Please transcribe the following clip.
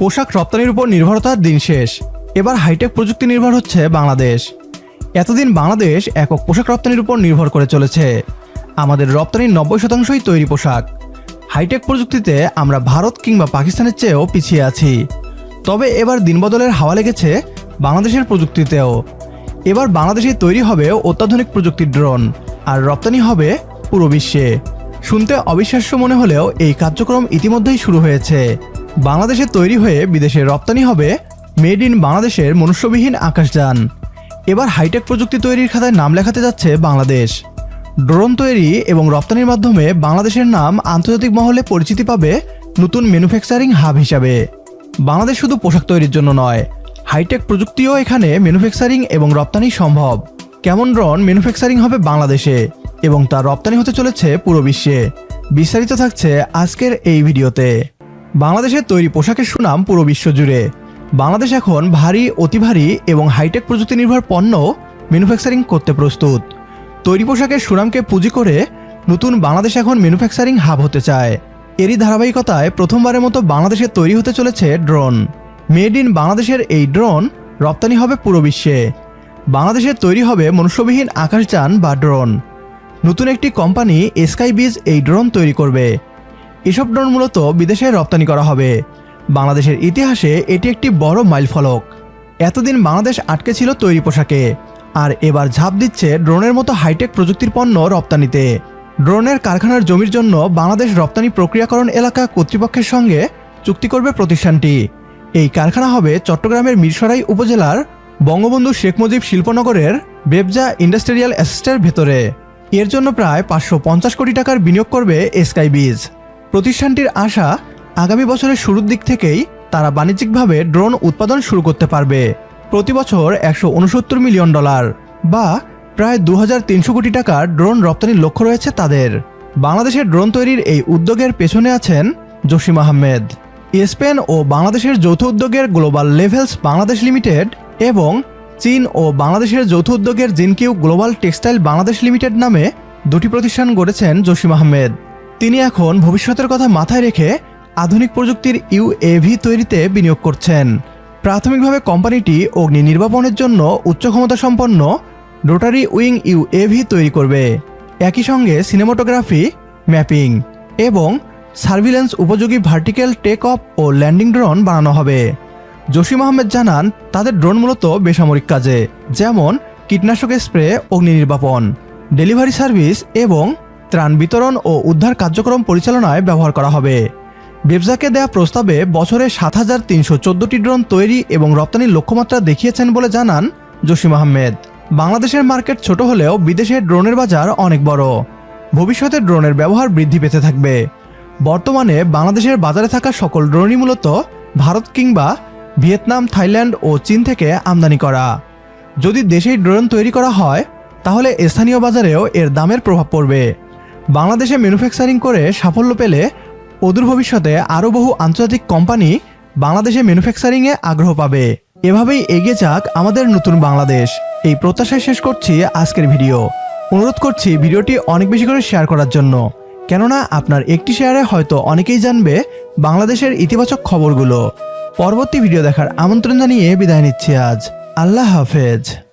পোশাক রপ্তানির উপর নির্ভরতার দিন শেষ। এবার হাইটেক প্রযুক্তি নির্ভর হচ্ছে বাংলাদেশ। এতদিন বাংলাদেশ একক পোশাক রপ্তানির উপর নির্ভর করে চলেছে। আমাদের রপ্তানির নব্বই শতাংশই তৈরি পোশাক। হাইটেক প্রযুক্তিতে আমরা ভারত কিংবা পাকিস্তানের চেয়েও পিছিয়ে আছি। তবে এবার দিনবদলের হাওয়া লেগেছে বাংলাদেশের প্রযুক্তিতেও। এবার বাংলাদেশে তৈরি হবে অত্যাধুনিক প্রযুক্তির ড্রোন, আর রপ্তানি হবে পুরো বিশ্বে। শুনতে অবিশ্বাস্য মনে হলেও এই কার্যক্রম ইতিমধ্যেই শুরু হয়েছে। বাংলাদেশে তৈরি হয়ে বিদেশে রপ্তানি হবে মেড ইন বাংলাদেশের মনুষ্যবিহীন আকাশযান। এবার হাইটেক প্রযুক্তি তৈরির খাতায় নাম লেখাতে যাচ্ছে বাংলাদেশ। ড্রোন তৈরি এবং রপ্তানির মাধ্যমে বাংলাদেশের নাম আন্তর্জাতিক মহলে পরিচিতি পাবে নতুন ম্যানুফ্যাকচারিং হাব হিসাবে। বাংলাদেশ শুধু পোশাক তৈরির জন্য নয়, হাইটেক প্রযুক্তিও এখানে ম্যানুফ্যাকচারিং এবং রপ্তানি সম্ভব। কেমন ড্রোন ম্যানুফ্যাকচারিং হবে বাংলাদেশে এবং তা রপ্তানি হতে চলেছে পুরো বিশ্বে। বিস্তারিত থাকছে আজকের এই ভিডিওতে। বাংলাদেশের তৈরি পোশাকের সুনাম পুরো বিশ্ব জুড়ে বাংলাদেশ এখন ভারী অতি ভারী এবং হাইটেক প্রযুক্তি নির্ভর পণ্য ম্যানুফ্যাকচারিং করতে প্রস্তুত। তৈরি পোশাকের সুনামকে পুঁজি করে নতুন বাংলাদেশ এখন ম্যানুফ্যাকচারিং হাব হতে চায়। এরই ধারাবাহিকতায় প্রথমবারের মতো বাংলাদেশে তৈরি হতে চলেছে ড্রোন মেড ইন বাংলাদেশের এই ড্রোন রপ্তানি হবে পুরো বিশ্বে। বাংলাদেশে তৈরি হবে মনুষ্যবিহীন আকাশযান বা ড্রোন নতুন একটি কোম্পানি স্কাইবিজ এই ড্রোন তৈরি করবে। এসব ড্রোন মূলত বিদেশে রপ্তানি করা হবে। বাংলাদেশের ইতিহাসে এটি একটি বড় মাইলফলক এতদিন বাংলাদেশ আটকে ছিল তৈরি পোশাকে, আর এবার ঝাঁপ দিচ্ছে ড্রোনের মতো হাইটেক প্রযুক্তির পণ্য রপ্তানিতে। ড্রোনের কারখানার জমির জন্য বাংলাদেশ রপ্তানি প্রক্রিয়াকরণ এলাকা কর্তৃপক্ষের সঙ্গে চুক্তি করবে প্রতিষ্ঠানটি। এই কারখানা হবে চট্টগ্রামের মিরসরাই উপজেলার বঙ্গবন্ধু শেখ মুজিব শিল্পনগরের বেবজা ইন্ডাস্ট্রিয়াল অ্যাসিস্টের ভেতরে। এর জন্য প্রায় পাঁচশো পঞ্চাশ কোটি টাকার বিনিয়োগ করবে স্কাইবিজ প্রতিষ্ঠানটির আশা আগামী বছরের শুরুর দিক থেকেই তারা বাণিজ্যিকভাবে ড্রোন উৎপাদন শুরু করতে পারবে। প্রতি বছর একশো উনসত্তর মিলিয়ন ডলার বা প্রায় দু হাজার তিনশো কোটি টাকার ড্রোন রপ্তানির লক্ষ্য রয়েছে তাদের। বাংলাদেশের ড্রোন তৈরির এই উদ্যোগের পেছনে আছেন জসিম আহমেদ। স্পেন ও বাংলাদেশের যৌথ উদ্যোগের গ্লোবাল লেভেলস বাংলাদেশ লিমিটেড এবং চীন ও বাংলাদেশের যৌথ উদ্যোগের Jinqiu global textile Bangladesh limited নামে দুটি প্রতিষ্ঠান গড়েছেন জসিম আহমেদ। তিনি এখন ভবিষ্যতের কথা মাথায় রেখে আধুনিক প্রযুক্তির ইউএভি তৈরিতে বিনিয়োগ করছেন। প্রাথমিকভাবে কোম্পানিটি অগ্নি নির্বাপনের জন্য উচ্চ ক্ষমতা সম্পন্ন রোটারি উইং ইউএভি তৈরি করবে। একই সঙ্গে সিনেমাটোগ্রাফি, ম্যাপিং এবং সার্ভিলেন্স উপযোগী ভার্টিক্যাল টেক অফ ও ল্যান্ডিং ড্রোন বানানো হবে। জসিম আহমেদ জানান, তাদের ড্রোন মূলত বেসামরিক কাজে, যেমন কীটনাশক স্প্রে, অগ্নি নির্বাপন, ডেলিভারি সার্ভিস এবং ত্রাণ বিতরণ ও উদ্ধার কার্যক্রম পরিচালনায় ব্যবহার করা হবে। বেবজাকে দেয়া প্রস্তাবে বছরে সাত হাজার তিনশো চোদ্দটি ড্রোন তৈরি এবং রপ্তানির লক্ষ্যমাত্রা দেখিয়েছেন বলে জানান জসিম আহমেদ। বাংলাদেশের মার্কেট ছোট হলেও বিদেশে ড্রোনের বাজার অনেক বড়। ভবিষ্যতে ড্রোনের ব্যবহার বৃদ্ধি পেতে থাকবে। বর্তমানে বাংলাদেশের বাজারে থাকা সকল ড্রোনই মূলত ভারত কিংবা ভিয়েতনাম, থাইল্যান্ড ও চীন থেকে আমদানি করা। যদি দেশেই ড্রোন তৈরি করা হয়, তাহলে স্থানীয় বাজারেও এর দামের প্রভাব পড়বে। বাংলাদেশে ম্যানুফ্যাকচারিং করে সাফল্য পেলে অদূর ভবিষ্যতে আরও বহু আন্তর্জাতিক কোম্পানি বাংলাদেশে ম্যানুফ্যাকচারিংয়ে আগ্রহ পাবে। এভাবেই এগিয়ে যাক আমাদের নতুন বাংলাদেশ। এই প্রত্যাশায় শেষ করছি আজকের ভিডিও। অনুরোধ করছি ভিডিওটি অনেক বেশি করে শেয়ার করার জন্য। কেননা আপনার একটি শেয়ারে হয়তো অনেকেই জানবে বাংলাদেশের ইতিবাচক খবরগুলো। পরবর্তী ভিডিও দেখার আমন্ত্রণ জানিয়ে বিদায় নিচ্ছি আজ। আল্লাহ হাফেজ।